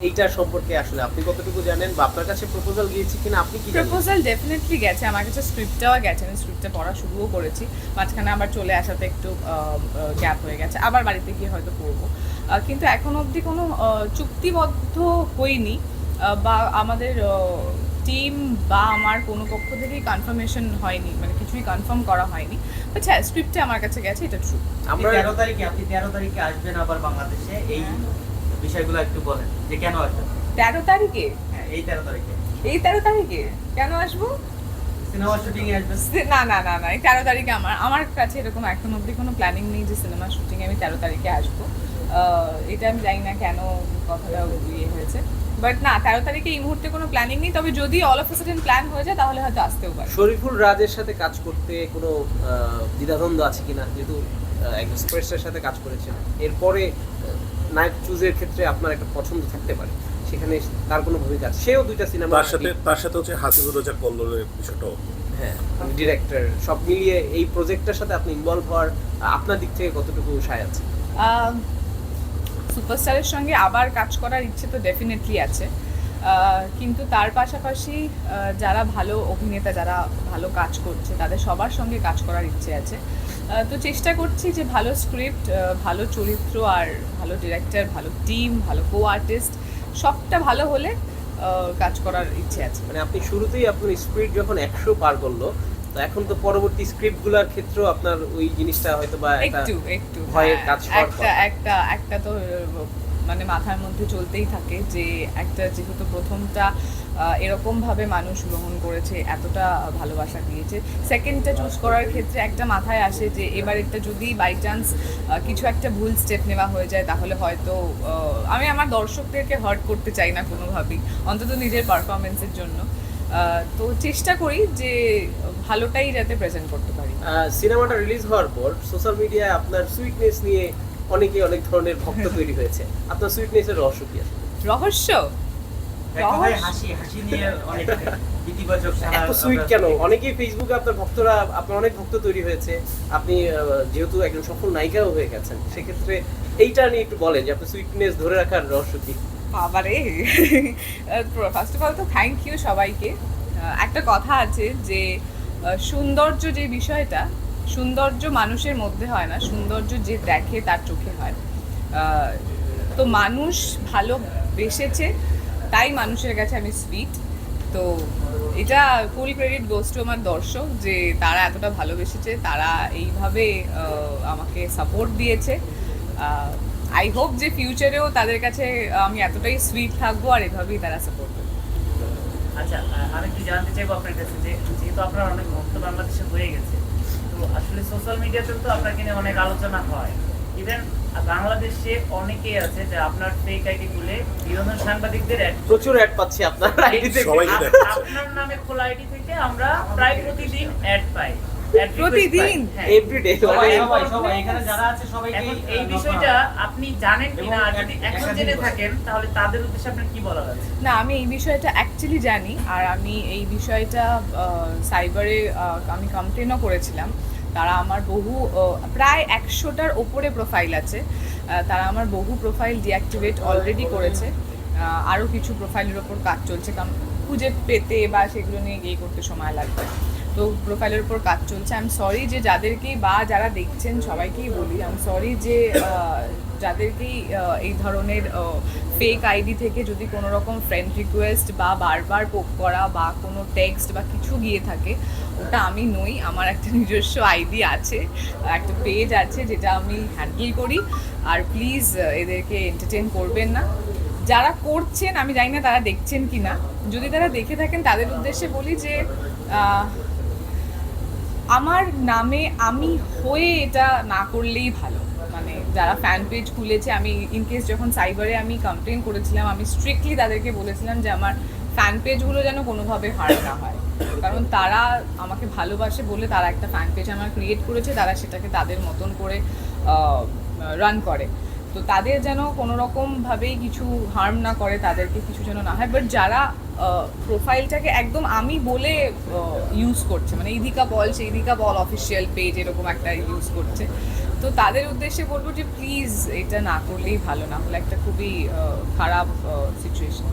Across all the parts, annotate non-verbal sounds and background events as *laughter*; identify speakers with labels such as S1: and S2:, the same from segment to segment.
S1: এইটা সম্পর্কে আসলে আপনি কতটুকু জানেন বা আপনার কাছে প্রপোজাল গিয়েছে কিনা আপনি কি
S2: প্রপোজাল ডেফিনেটলি গেছে আমার কাছে স্ক্রিপ্টটাও গেছে আমি স্ক্রিপ্টটা পড়া শুরুও করেছি মাঝখানে আবার চলে আসাতে একটু গ্যাপ হয়ে গেছে আবার বাড়িতে গিয়ে হয়তো পড়ব। আহ, কিন্তু এখন অবধি কোনো আহ, চুক্তিবদ্ধ হইনি আহ, বা আমাদের টিম বা আমার কোনো পক্ষ থেকেই কনফার্মেশন হয়নি মানে কিছুই কনফার্ম করা হয়নি। বাট হ্যাঁ স্ক্রিপ্টে আমার কাছে গেছে এটা ট্রু
S1: আমরা
S3: তেরো তারিখে আপনি তেরো তারিখে আসবেন আবার বাংলাদেশে এই বিষয়গুলো একটু বলেন যে কেন আসবেন
S2: তেরো তারিখে?
S3: হ্যাঁ এই তেরো তারিখে।
S2: এই তেরো তারিখে? কেন আসব?
S3: সিনেমা শুটিং এ আসবেন
S2: না না না না এই তেরো তারিখে আমার আমার কাছে এরকম এখন অবধি কোনো প্ল্যানিং নেই যে সিনেমা শুটিংয়ে আমি তেরো তারিখে আসব। এটা আমি জানি না কেন কথাটা ইয়ে হয়েছে। বাট না তেরো তারিখে এই মুহূর্তে কোনো প্ল্যানিং নেই। তবে যদি অল অফ সাডেন প্ল্যান হয়ে যায় তাহলে হয়তো আসতেও পারে।
S1: শরীফুল রাজের সাথে কাজ করতে কোনো দ্বিধাদ্বন্দ্ব আছে কিনা? যেহেতু একজন সুপারস্টারের সাথে কাজ করেছেন। এরপরে নায়ক চুজের ক্ষেত্রে আপনার একটা পছন্দ থাকতে পারে। সেখানে তার কোনো ভূমিকা আছে? সেও দুইটা সিনেমা
S4: তার সাথে তার সাথে হচ্ছে হাসিবুর রাজা কল্লোলের বিষয়টাও
S1: হ্যাঁ ডিরেক্টর সব মিলিয়ে এই প্রজেক্টটার সাথে আপনি ইনভলভ হওয়ার আহ, আপনার দিক থেকে কতটুকু সায় আছে?
S2: সুপারস্টারের সঙ্গে আবার কাজ করার ইচ্ছে তো ডেফিনেটলি আছে। আহ, কিন্তু তার পাশাপাশি আহ, যারা ভালো অভিনেতা যারা ভালো কাজ করছে তাদের সবার সঙ্গে কাজ করার ইচ্ছে আছে। তো চেষ্টা করছি যে ভালো স্ক্রিপ্ট ভালো চরিত্র আর ভালো ডিরেক্টর ভালো টিম ভালো কো আর্টিস্ট সবটা ভালো হলে কাজ করার ইচ্ছে আছে।
S1: মানে আপনি শুরুতেই আপনার স্ক্রিপ্ট যখন একশো পার করল তো এখন তো পরবর্তী স্ক্রিপ্টগুলার ক্ষেত্রেও আপনার ওই জিনিসটা হয়তো বা একটু
S2: একটু
S1: ভয়ের
S2: হ্যাঁ,
S1: কাজ
S2: একটা একটা একটা তো মানে মাথার মধ্যে চলতেই থাকে যে একটা যেহেতু প্রথমটা এরকমভাবে মানুষ গ্রহণ করেছে, এতটা ভালোবাসা দিয়েছে। সেকেন্ডটা চুজ করার ক্ষেত্রে একটা মাথায় আসে যে এবারেরটা যদি বাই চান্স কিছু একটা ভুল স্টেপ নেওয়া হয়ে যায়, তাহলে হয়তো আমি আমার দর্শকদেরকে হার্ট করতে চাই না কোনোভাবেই, অন্তত নিজের পারফরমেন্সের জন্য। তো চেষ্টা করি যে ভালোটাই যাতে প্রেজেন্ট করতে পারি।
S1: সিনেমাটা রিলিজ হওয়ার পর সোশ্যাল মিডিয়ায় আপনার সুইটনেস নিয়ে অনেকে অনেক ধরনের ভক্ত *laughs* তৈরি হয়েছে। আপনার সুইটনেসের রহস্য কি আছে
S2: রহস্য?
S3: এক কথায়
S2: রহস্য।
S3: হাসি হাসি নিয়ে অনেক ইতিবাচক
S1: এত সুইট কেন? অনেকেই ফেসবুকে আপনার ভক্তরা আপনার অনেক ভক্ত তৈরি হয়েছে। আপনি আহ, যেহেতু একজন সফল নায়িকাও হয়ে গেছেন সেক্ষেত্রে এইটা নিয়ে একটু বলেন যে আপনার সুইটনেস ধরে রাখার রহস্য কি?
S2: বাবারে! ফার্স্ট অফ অল তো থ্যাংক ইউ সবাইকে। আহ, একটা কথা আছে যে সৌন্দর্য যে বিষয়টা সৌন্দর্য মানুষের মধ্যে হয় না, সৌন্দর্য যে দেখে তার চোখে হয়। তো মানুষ ভালোবেসেছে তাই মানুষের কাছে আমি সুইট তো এটা ফুল ক্রেডিট গোস আমার দর্শক যে তারা এতটা ভালোবেসেছে তারা এইভাবে আমাকে সাপোর্ট দিয়েছে। আই হোপ যে ফিউচারেও তাদের কাছে আমি এতটাই সুইট থাকব আর এভাবেই তারা সাপোর্ট করবে।
S3: আচ্ছা আমি একটু জানতে চাইব আপনার কাছে যে, যেহেতু আপনার অনেক ভক্ত বাংলাদেশে হয়ে গেছে আসলে সোশ্যাল মিডিয়াতে তো আপনাকে নিয়ে অনেক আলোচনা হয়। ইভেন বাংলাদেশে অনেকেই আছে যে আপনার ফেক আইডি খুলে বিভিন্ন সাংবাদিকদের
S1: প্রচুর অ্যাড পাচ্ছি আপনার।
S3: আপনার নামে খোলা আইডি থেকে আমরা প্রায় প্রতিদিন অ্যাড পাই।
S2: প্রতিদিন?
S3: হ্যাঁ।
S1: এভরিডে
S3: সবাই সবাই। সবাই এখানে যারা আছে সবাইকে এই বিষয়টা আপনি জানেন কিনা? যদি এখন জেনে থাকেন তাহলে তাদের উদ্দেশ্যে আপনার কি আছে?
S2: না আমি এই বিষয়টা অ্যাকচুয়ালি জানি। আর আমি এই বিষয়টা সাইবারে আমি কমপ্লেনও করেছিলাম। তারা আমার বহু প্রায় একশোটার ওপরে প্রোফাইল আছে। তারা আমার বহু প্রোফাইল ডিঅ্যাক্টিভেট অলরেডি করেছে। আরও কিছু প্রোফাইলের ওপর কাজ চলছে। কারণ খুঁজে পেতে বা সেগুলো নিয়ে গিয়ে করতে সময় লাগবে। তো প্রোফাইলের উপর কাজ চলছে। আই এম সরি যে যাদেরকেই বা যারা দেখছেন সবাইকেই বলি আই এম সরি যে যাদেরকেই এই ধরনের ফেক আইডি থেকে যদি কোনো রকম ফ্রেন্ড রিকোয়েস্ট বা বারবার পোক করা বা কোনো টেক্সট বা কিছু গিয়ে থাকে, ওটা আমি নই, আমার একটা নিজস্ব আইডি আছে, একটা পেজ আছে যেটা আমি হ্যান্ডেল করি। আর প্লিজ এদেরকে এন্টারটেন করবেন না। যারা করছেন, আমি জানি না তারা দেখছেন কি না যদি তারা দেখে থাকেন, তাদের উদ্দেশ্যে বলি যে আমার নামে আমি হয়ে এটা না করলেই ভালো। মানে যারা ফ্যান পেজ খুলেছে, আমি ইনকেস যখন সাইবারে আমি কমপ্লেন করেছিলাম, আমি স্ট্রিক্টলি তাদেরকে বলেছিলাম যে আমার ফ্যান পেজগুলো যেন কোনোভাবে হার্ট না হয়। কারণ তারা আমাকে ভালোবাসে বলে তারা একটা ফ্যান পেজ আমার ক্রিয়েট করেছে, তারা সেটাকে তাদের মতন করে রান করে। তো তাদের যেন কোনো রকমভাবেই কিছু হার্ম না করে, তাদেরকে কিছু যেন না হয়। বাট যারা প্রোফাইলটাকে একদম আমি বলে ইউজ করছে। মানে ইদিকা বল সেই ইদিকা বল অফিসিয়াল পেজ এরকম একটা ইউজ করছে। তো তাদের উদ্দেশ্যে বলব যে প্লিজ এটা না করলেই ভালো না। হলে একটা খুবই খারাপ সিচুয়েশন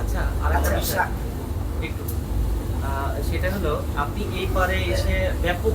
S5: আচ্ছা আরেকটা একটু সেটা হলো আপনি এই পারে এসে ব্যাপক